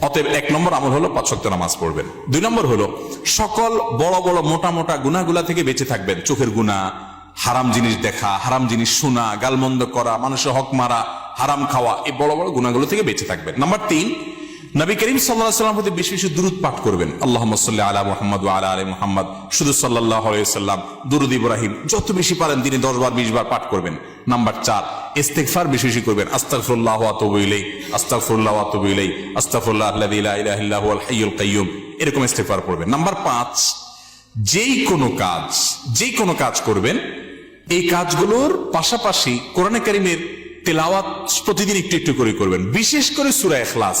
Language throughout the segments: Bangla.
অতএব এক নম্বর আমল হলো পাঁচ শক্ত নামাজ পড়বেন। দুই নম্বর হলো, সকল বড় বড় মোটা মোটা গুণাগুলা থেকে বেঁচে থাকবেন। চোখের গুণা হারাম জিনিস দেখা, হারাম জিনিস শোনা, গালমন্দ করা, মানুষের হক মারা, হারাম খাওয়া, এই বড় বড় গুণাগুলো থেকে বেঁচে থাকবেন। নাম্বার তিন নবী করিম সাল্লাহ সাল্লাম প্রতি বেশি বেশি দূরত পাঠ করবেন। আল্লাহ সাল্লাহ আলা মোহাম্মদ আলা আলী মোহাম্মদ। শুধু সাল্লাহ সাল্লাম দুরুদ ইব্রাহিম, যত বেশি পারেন তিনি দশ বার, বিশ বার পাঠ করবেন। নাম্বার চার ইস্তেকফার বেশি বেশি করবেন। আস্তাগফিরুল্লাহ ওয়া আতুবু ইলাই আস্তাগফিরুল্লাহ ওয়া আতুবু ইলাই আস্তাগফিরুল্লাহ আল্লাযী লা ইলাহা ইল্লা হুয়াল হাইয়ুল কাইয়্যুম এরকম ইস্তেগফার পড়বেন। নাম্বার পাঁচ, যেই কোনো কাজ, যেই কোনো কাজ করবেন, এই কাজগুলোর পাশাপাশি কোরআনে কারিমের তেলাওয়াত প্রতিদিন একটু একটু করে করবেন। বিশেষ করে সূরা ইখলাস।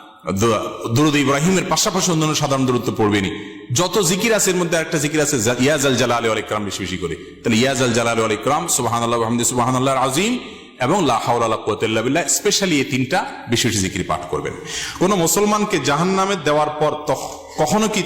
দুরুদ ইব্রাহিমের পাশাপাশি অন্যান্য সাধারণ দূরত্ব পড়বেনি যত জিকির আছে, এর মধ্যে একটা জিকির আছে ইয়াজ আল জালাল বেশি বেশি করে। তাহলে ইয়াজ আল জালাল আল ইকরাম সুবাহান আল্লাহ আহমদি সুবাহান আল্লাহ আজিম এবং লা হাওলা ওয়ালা কুওয়াতা ইল্লা বিল্লাহ, স্পেশালি এই তিনটা বেশি বেশি জিকির পাঠ করবেন। কোনো মুসলমানকে জাহান্নামে দেওয়ার পর কখনো কি